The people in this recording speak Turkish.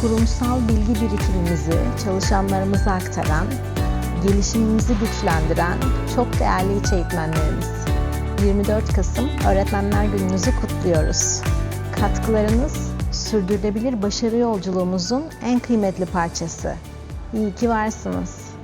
kurumsal bilgi birikimimizi çalışanlarımıza aktaran, gelişimimizi güçlendiren çok değerli İç eğitmenlerimiz. 24 Kasım Öğretmenler Gününüzü kutluyoruz. Katkılarınız sürdürülebilir başarı yolculuğumuzun en kıymetli parçası. İyi ki varsınız.